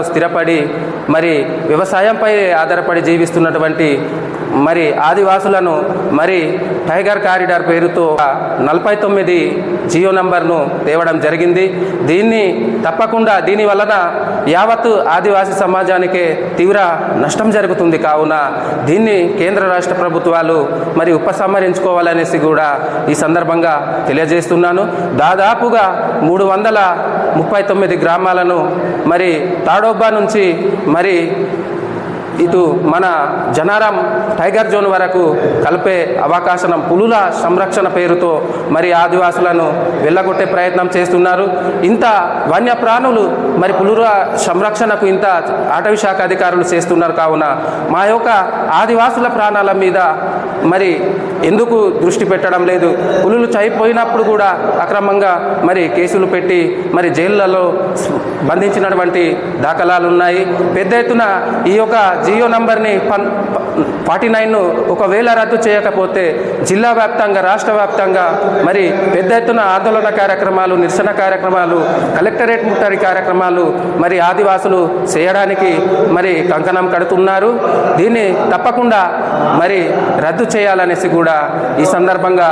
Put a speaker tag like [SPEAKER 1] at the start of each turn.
[SPEAKER 1] స్థిరపడి మరి వ్యవసాయంపై ఆధారపడి జీవిస్తున్నటువంటి మరి ఆదివాసులను మరి టైగర్ కారిడార్ పేరుతో నలభై తొమ్మిది జియో నంబర్ను తేవడం జరిగింది. దీన్ని తప్పకుండా దీని వలన యావత్తు ఆదివాసీ సమాజానికే తీవ్ర నష్టం జరుగుతుంది. కావున దీన్ని కేంద్ర రాష్ట్ర ప్రభుత్వాలు మరి ఉపసంహరించుకోవాలనేసి కూడా ఈ సందర్భంగా తెలియజేస్తున్నాను. దాదాపుగా మూడు వందల ముప్పై తొమ్మిది గ్రామాలను మరి తాడోబ్బా నుంచి మరి ఇటు మన జనారం టైగర్ జోన్ వరకు కలిపే అవకాశం పులుల సంరక్షణ పేరుతో మరి ఆదివాసులను వెళ్ళగొట్టే ప్రయత్నం చేస్తున్నారు. ఇంత వన్యప్రాణులు మరి పులుల సంరక్షణకు ఇంత అటవీ శాఖ అధికారులు చేస్తున్నారు కావున మా యొక్క ఆదివాసుల ప్రాణాల మీద మరి ఎందుకు దృష్టి పెట్టడం లేదు? పులులు చనిపోయినప్పుడు కూడా అక్రమంగా మరి కేసులు పెట్టి మరి జైళ్ళలో బంధించినటువంటి దాఖలాలు ఉన్నాయి పెద్ద ఎత్తున ఈ యొక్క జియో నంబర్ని పన్ ఫార్టీ నైన్ను ఒకవేళ రద్దు చేయకపోతే జిల్లా వ్యాప్తంగా రాష్ట్ర వ్యాప్తంగా మరి పెద్ద ఎత్తున ఆందోళన కార్యక్రమాలు నిరసన కార్యక్రమాలు కలెక్టరేట్ ముట్టడి కార్యక్రమాలు మరి ఆదివాసులు చేయడానికి మరి కంకణం కడుతున్నారు. దీన్ని తప్పకుండా మరి రద్దు చేయాలనేసి కూడా ఈ సందర్భంగా